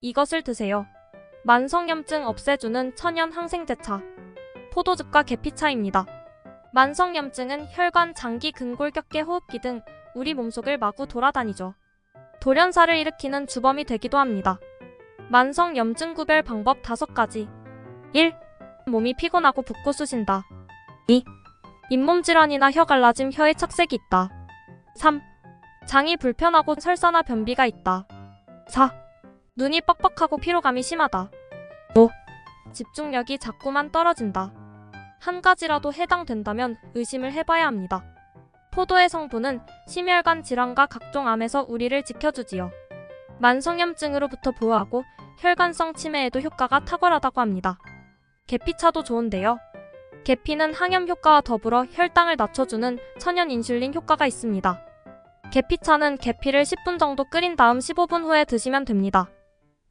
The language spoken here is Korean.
이것을 드세요. 만성염증 없애주는 천연 항생제차. 포도즙과 계피차입니다. 만성염증은 혈관, 장기, 근골 격계, 호흡기 등 우리 몸속을 마구 돌아다니죠. 돌연사를 일으키는 주범이 되기도 합니다. 만성염증 구별 방법 5가지. 1. 몸이 피곤하고 붓고 쑤신다. 2. 잇몸 질환이나 혀 갈라짐, 혀에 착색이 있다. 3. 장이 불편하고 설사나 변비가 있다. 4. 눈이 뻑뻑하고 피로감이 심하다. 5. 집중력이 자꾸만 떨어진다. 한 가지라도 해당된다면 의심을 해봐야 합니다. 포도의 성분은 심혈관 질환과 각종 암에서 우리를 지켜주지요. 만성염증으로부터 보호하고 혈관성 치매에도 효과가 탁월하다고 합니다. 계피차도 좋은데요. 계피는 항염 효과와 더불어 혈당을 낮춰주는 천연 인슐린 효과가 있습니다. 계피차는 계피를 10분 정도 끓인 다음 15분 후에 드시면 됩니다.